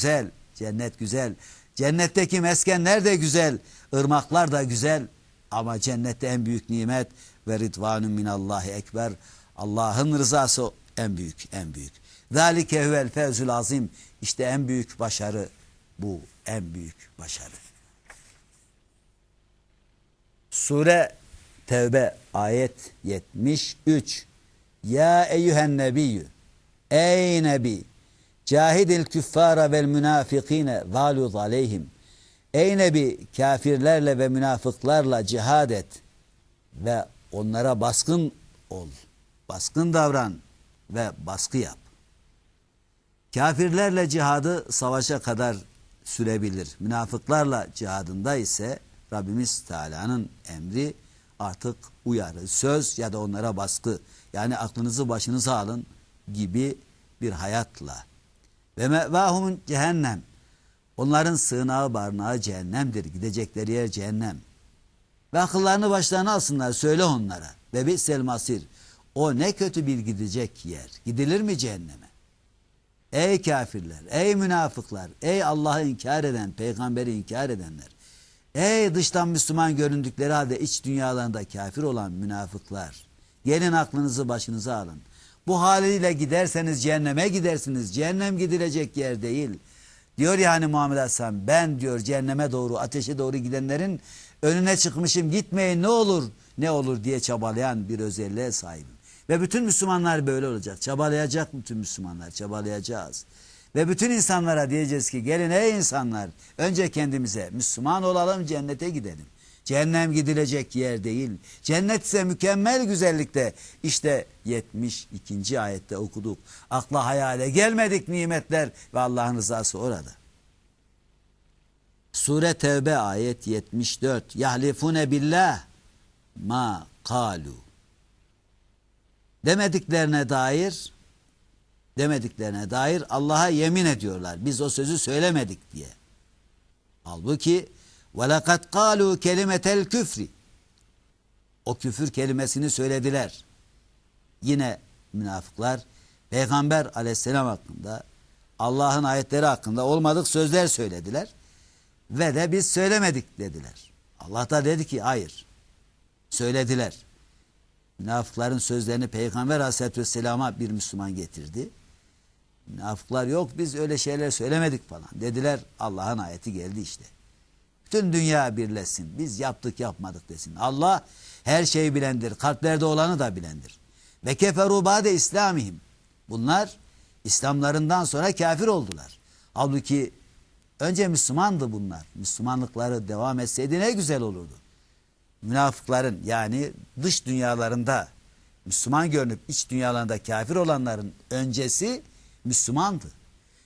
güzel, cennet güzel. Cennetteki meskenler de güzel, ırmaklar da güzel. Ama cennette en büyük nimet ve ridvanun minallahi ekber. Allah'ın rızası en büyük, en büyük. Zalike huvel fevzul azim. İşte en büyük başarı bu, en büyük başarı. Sure Tevbe ayet 73. Ya eyyühen nebiyyü. Ey nebi. Cahidil küffara vel münafikine galuz aleyhim. Ey nebi kafirlerle ve münafıklarla cihad et ve onlara baskın ol. Baskın davran ve baskı yap. Kafirlerle cihadı savaşa kadar sürebilir. Münafıklarla cihadında ise Rabbimiz Teala'nın emri artık uyarı, söz ya da onlara baskı. Yani aklınızı başınıza alın gibi bir hayatla. Ve mevahumun cehennem. Onların sığınağı barınağı cehennemdir. Gidecekleri yer cehennem. Ve akıllarını başlarına alsınlar. Söyle onlara. Ve bi'sel masir. O ne kötü bir gidecek yer. Gidilir mi cehenneme? Ey kafirler, ey münafıklar, ey Allah'ı inkar eden, peygamberi inkar edenler. Ey dıştan Müslüman göründükleri halde iç dünyalarında kafir olan münafıklar. Gelin aklınızı başınıza alın. Bu haliyle giderseniz cehenneme gidersiniz. Cehennem gidilecek yer değil. Diyor yani Muhammed Aleyhisselam ben diyor cehenneme doğru ateşe doğru gidenlerin önüne çıkmışım gitmeyin ne olur ne olur diye çabalayan bir özelliğe sahibim. Ve bütün Müslümanlar böyle olacak. Çabalayacak bütün Müslümanlar çabalayacağız. Ve bütün insanlara diyeceğiz ki gelin ey insanlar önce kendimize Müslüman olalım cennete gidelim. Cehennem gidilecek yer değil. Cennet ise mükemmel güzellikte. İşte 72. ayette okuduk. Akla hayale gelmedik nimetler ve Allah'ın rızası orada. Sure Tevbe ayet 74. Yahlifune billah ma kalu. Demediklerine dair demediklerine dair Allah'a yemin ediyorlar. Biz o sözü söylemedik diye. Halbuki ve lekad kalu kelimetel küfri. O küfür kelimesini söylediler. Yine münafıklar Peygamber aleyhisselam hakkında Allah'ın ayetleri hakkında olmadık sözler söylediler. Ve de biz söylemedik dediler. Allah da dedi ki hayır. Söylediler. Münafıkların sözlerini Peygamber aleyhisselatü vesselama bir Müslüman getirdi. Münafıklar yok biz öyle şeyler söylemedik falan. Dediler Allah'ın ayeti geldi işte. Bütün dünya birleşsin. Biz yaptık yapmadık desin. Allah her şeyi bilendir. Kalplerde olanı da bilendir. Ve keferu bade İslamihim. Bunlar İslamlarından sonra kafir oldular. Halbuki önce Müslümandı bunlar. Müslümanlıkları devam etseydi ne güzel olurdu. Münafıkların yani dış dünyalarında Müslüman görünüp iç dünyalarında kafir olanların öncesi Müslümandı.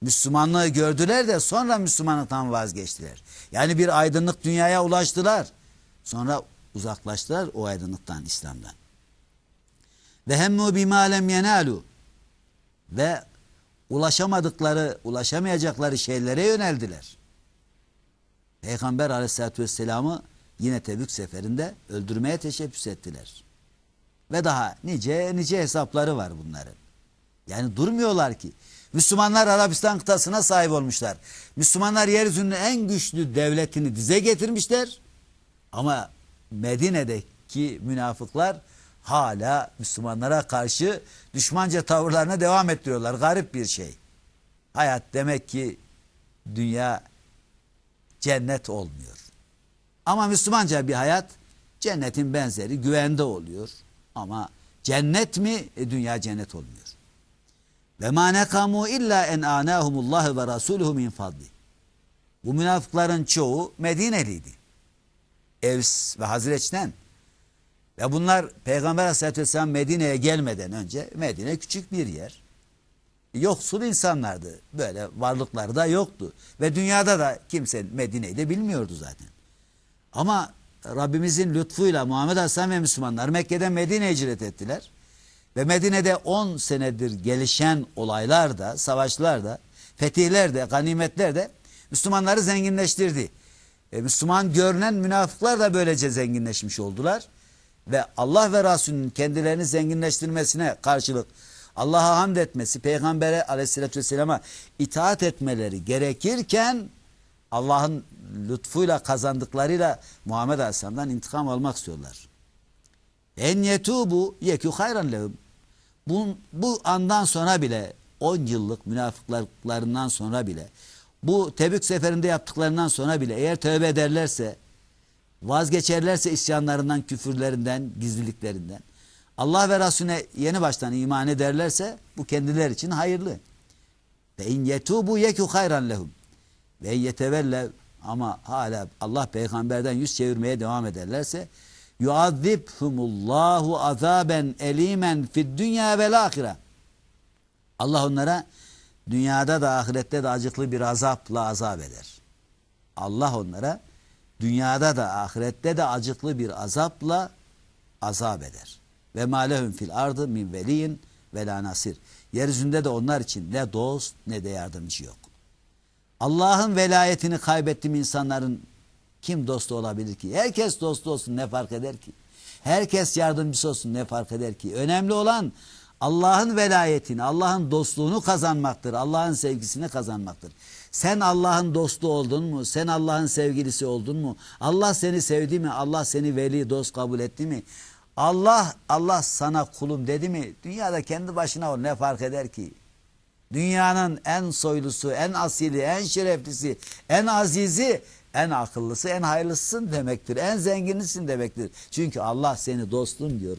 Müslümanlığı gördüler de sonra Müslümanlıktan vazgeçtiler. Yani bir aydınlık dünyaya ulaştılar. Sonra uzaklaştılar o aydınlıktan, İslam'dan. Ve hemmu bima lem yenalu ve ulaşamadıkları, ulaşamayacakları şeylere yöneldiler. Peygamber aleyhissalatü vesselam'ı yine Tebük seferinde öldürmeye teşebbüs ettiler. Ve daha nice nice hesapları var bunların. Yani durmuyorlar ki. Müslümanlar Arabistan kıtasına sahip olmuşlar. Müslümanlar yeryüzünün en güçlü devletini dize getirmişler. Ama Medine'deki münafıklar hala Müslümanlara karşı düşmanca tavırlarına devam ettiriyorlar. Garip bir şey. Hayat demek ki dünya cennet olmuyor. Ama Müslümanca bir hayat cennetin benzeri güvende oluyor. Ama cennet mi? E, dünya cennet olmuyor. Ve ma nekamu illa en anahumullah ve rasuluhu min fadli. Bu münafıkların çoğu Medineliydi. Evs ve Hazreç'ten. Ve bunlar Peygamber Aleyhisselatü Vesselam Medine'ye gelmeden önce Medine küçük bir yer. Yoksul insanlardı. Böyle varlıkları da yoktu. Ve dünyada da kimse Medine'yi de bilmiyordu zaten. Ama Rabbimizin lütfuyla Muhammed Aleyhisselam ve Müslümanlar Mekke'den Medine'ye hicret ettiler. Ve Medine'de 10 senedir gelişen olaylar da, savaşlar da, fetihler de, ganimetler de Müslümanları zenginleştirdi. E, Müslüman görünen münafıklar da böylece zenginleşmiş oldular. Ve Allah ve Resulünün kendilerini zenginleştirmesine karşılık Allah'a hamd etmesi, Peygamber'e aleyhissalatü vesselama itaat etmeleri gerekirken Allah'ın lütfuyla kazandıklarıyla Muhammed Aleyhisselam'dan intikam almak istiyorlar. En yetubu yekü hayran lehum. Bu, bu andan sonra bile 10 yıllık münafıklarından sonra bile bu Tebük seferinde yaptıklarından sonra bile eğer tövbe ederlerse vazgeçerlerse isyanlarından, küfürlerinden, gizliliklerinden Allah ve Resulüne yeni baştan iman ederlerse bu kendiler için hayırlı. Ve in yetubu yeku hayran lehum. Ve yetevelle ama hala Allah peygamberden yüz çevirmeye devam ederlerse yuazibhumullahu azaben elimen fid dünya vel ahire. Allah onlara dünyada da ahirette de acıklı bir azapla azap eder. Allah onlara dünyada da ahirette de acıklı bir azapla azap eder. Ve malehum fil ardı min veliyin ve la nasir. Yeryüzünde de onlar için ne dost ne de yardımcı yok. Allah'ın velayetini kaybettiğim insanların kim dostu olabilir ki? Herkes dostu olsun ne fark eder ki? Herkes yardımcısı olsun ne fark eder ki? Önemli olan Allah'ın velayetini, Allah'ın dostluğunu kazanmaktır. Allah'ın sevgisini kazanmaktır. Sen Allah'ın dostu oldun mu? Sen Allah'ın sevgilisi oldun mu? Allah seni sevdi mi? Allah seni veli dost kabul etti mi? Allah Allah sana kulum dedi mi? Dünyada kendi başına ol ne fark eder ki? Dünyanın en soylusu, en asili, en şereflisi, en azizi, en akıllısı, en hayırlısın demektir. En zenginisin demektir. Çünkü Allah seni dostum diyor.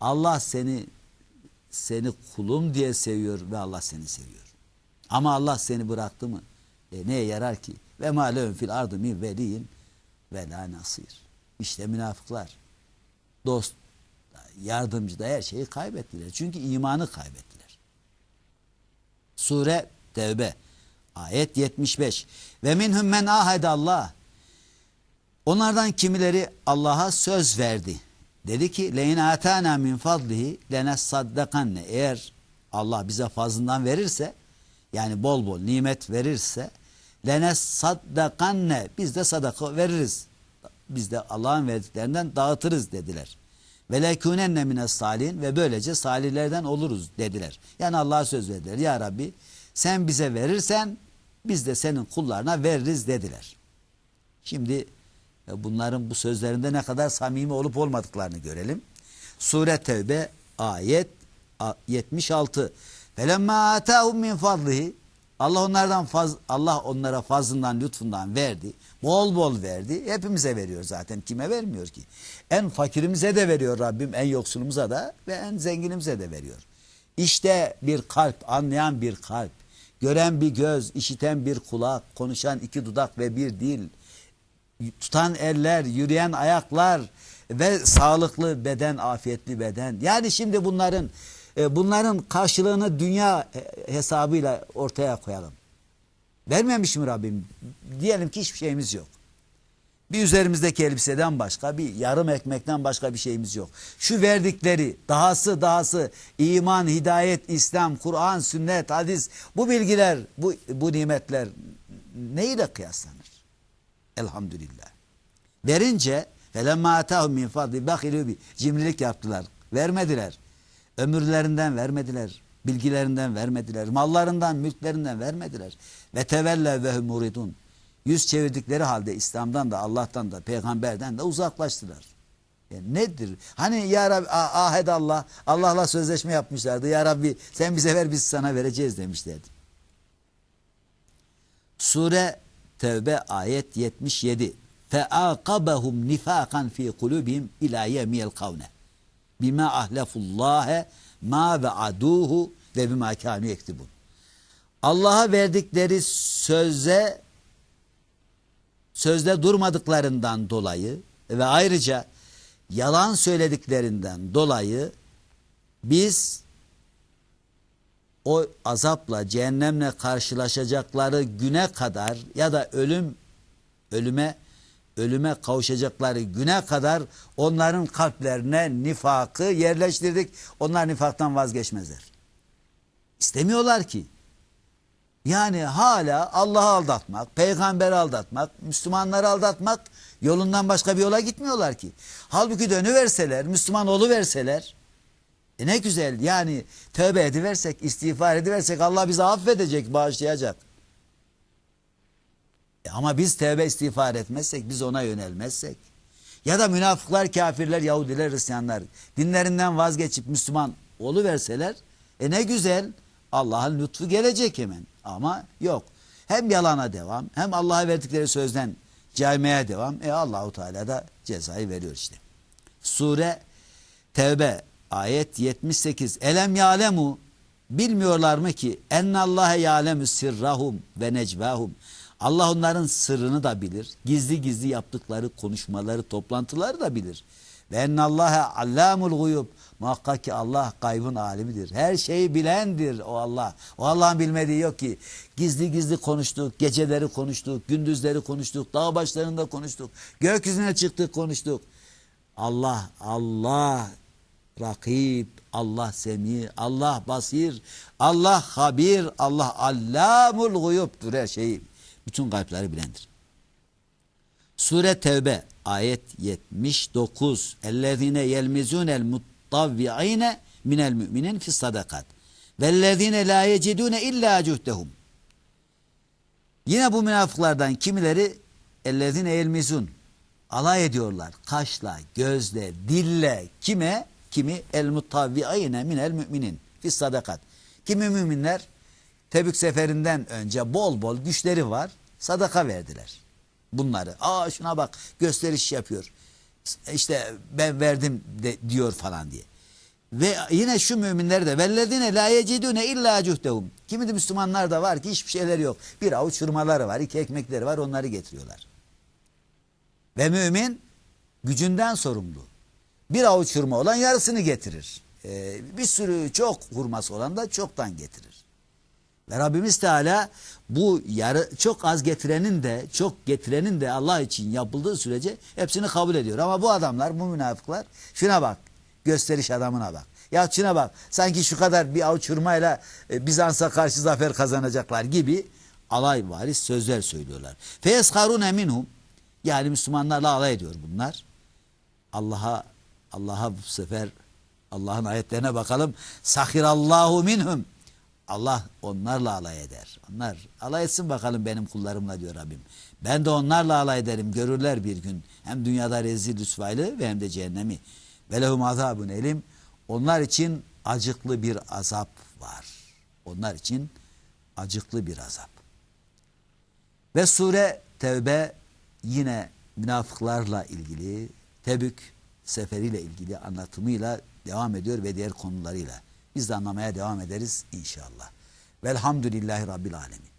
Allah seni seni kulum diye seviyor ve Allah seni seviyor. Ama Allah seni bıraktı mı? E neye yarar ki? Ve ma lehum fil ardı min veliyin ve la nasir. İşte münafıklar. Dost, yardımcı da her şeyi kaybettiler. Çünkü imanı kaybettiler. Sure Tevbe ayet 75. Ve minhum men ahede Allah. Onlardan kimileri Allah'a söz verdi. Dedi ki leyin atana min fadlihi lenes saddakanne. Eğer Allah bize fazlından verirse yani bol bol nimet verirse lenes saddakanne biz de sadaka veririz. Biz de Allah'ın verdiklerinden dağıtırız dediler. Ve lekunenne salihin ve böylece salihlerden oluruz dediler. Yani Allah'a söz verdiler. Ya Rabbi sen bize verirsen biz de senin kullarına veririz dediler. Şimdi bunların bu sözlerinde ne kadar samimi olup olmadıklarını görelim. Sure Tevbe ayet 76. Felemma atahum min fadlihi Allah onlardan faz, Allah onlara fazlından lütfundan verdi. Bol bol verdi. Hepimize veriyor zaten. Kime vermiyor ki? En fakirimize de veriyor Rabbim. En yoksulumuza da ve en zenginimize de veriyor. İşte bir kalp, anlayan bir kalp, gören bir göz, işiten bir kulak, konuşan iki dudak ve bir dil, tutan eller, yürüyen ayaklar ve sağlıklı beden, afiyetli beden. Yani şimdi bunların e, bunların karşılığını dünya hesabıyla ortaya koyalım. Vermemiş mi Rabbim? Diyelim ki hiçbir şeyimiz yok. Bir üzerimizdeki elbiseden başka, bir yarım ekmekten başka bir şeyimiz yok. Şu verdikleri, dahası dahası, iman, hidayet, İslam, Kur'an, sünnet, hadis, bu bilgiler, bu, bu nimetler neyle kıyaslanır? Elhamdülillah. Verince atahum min fadli bahilu bi cimrilik yaptılar. Vermediler. Ömürlerinden vermediler. Bilgilerinden vermediler. Mallarından, mülklerinden vermediler. Ve tevelle ve muridun. Yüz çevirdikleri halde İslam'dan da Allah'tan da peygamberden de uzaklaştılar. Yani nedir? Hani ya Rabbi ahed Allah, Allah'la sözleşme yapmışlardı. Ya Rabbi sen bize ver biz sana vereceğiz demişlerdi. Sure Tevbe ayet 77. Feaqabahum nifakan fi kulubihim ila yemiyel kavne. Bima ahlefullâhe ma ve'aduhu ve bima kânü yektibun. Allah'a verdikleri söze sözde durmadıklarından dolayı ve ayrıca yalan söylediklerinden dolayı biz o azapla cehennemle karşılaşacakları güne kadar ya da ölüm ölüme ölüme kavuşacakları güne kadar onların kalplerine nifakı yerleştirdik. Onlar nifaktan vazgeçmezler. İstemiyorlar ki. Yani hala Allah'ı aldatmak, peygamberi aldatmak, Müslümanları aldatmak yolundan başka bir yola gitmiyorlar ki. Halbuki dönüverseler, Müslüman verseler, E ne güzel yani tövbe ediversek, istiğfar ediversek Allah bizi affedecek, bağışlayacak. E ama biz tövbe istiğfar etmezsek, biz ona yönelmezsek ya da münafıklar, kafirler, Yahudiler, Hristiyanlar dinlerinden vazgeçip Müslüman oluverseler e ne güzel Allah'ın lütfu gelecek hemen ama yok. Hem yalana devam hem Allah'a verdikleri sözden caymaya devam. E Allahu Teala da cezayı veriyor işte. Sure Tevbe ayet 78. Elem yalemu bilmiyorlar mı ki ennallâhe yâlemü sirrahum ve necvahum. Allah onların sırrını da bilir. Gizli gizli yaptıkları konuşmaları, toplantıları da bilir. Ve ennallâhe allamul guyub. Muhakkak ki Allah gaybın alimidir. Her şeyi bilendir o Allah. O Allah'ın bilmediği yok ki. Gizli gizli konuştuk, geceleri konuştuk, gündüzleri konuştuk, dağ başlarında konuştuk, gökyüzüne çıktık konuştuk. Allah, Allah rakib, Allah semi, Allah basir, Allah habir, Allah allamul guyubdur her şeyi. Bütün gaypları bilendir. Sure Tevbe ayet 79. Ellezine yelmizunel muttavvi'ine minel müminin fis sadakat. Vellezine la yecidune illa cuhdehum. Yine bu münafıklardan kimileri ellezine yelmizun alay ediyorlar. Kaşla, gözle, dille kime? Kimi el muttavvi'ine minel müminin fis sadakat. Kimi müminler Tebük seferinden önce bol bol güçleri var. Sadaka verdiler. Bunları. Aa şuna bak gösteriş yapıyor. İşte ben verdim de, diyor falan diye. Ve yine şu müminler de vellezine la yecidune illa cuhdehum. Kimi de Müslümanlar da var ki hiçbir şeyleri yok. Bir avuç hurmaları var, iki ekmekleri var onları getiriyorlar. Ve mümin gücünden sorumlu. Bir avuç hurma olan yarısını getirir. Ee, bir sürü çok hurması olan da çoktan getirir. Ve Rabbimiz Teala bu yarı çok az getirenin de çok getirenin de Allah için yapıldığı sürece hepsini kabul ediyor. Ama bu adamlar, bu münafıklar şuna bak, gösteriş adamına bak. Ya şuna bak, sanki şu kadar bir avuç hurmayla e, Bizans'a karşı zafer kazanacaklar gibi alay varis sözler söylüyorlar. Feyesharun minhum yani Müslümanlarla alay ediyor bunlar. Allah'a Allah'a bu sefer Allah'ın ayetlerine bakalım. Sahirallahu minhum. Allah onlarla alay eder. Onlar alay etsin bakalım benim kullarımla diyor Rabbim. Ben de onlarla alay ederim. Görürler bir gün. Hem dünyada rezil rüsvaylı ve hem de cehennemi. Ve lehum azabun elim. Onlar için acıklı bir azap var. Onlar için acıklı bir azap. Ve sure Tevbe yine münafıklarla ilgili Tebük seferiyle ilgili anlatımıyla devam ediyor ve diğer konularıyla. Biz de anlamaya devam ederiz inşallah. Velhamdülillahi Rabbil Alemin.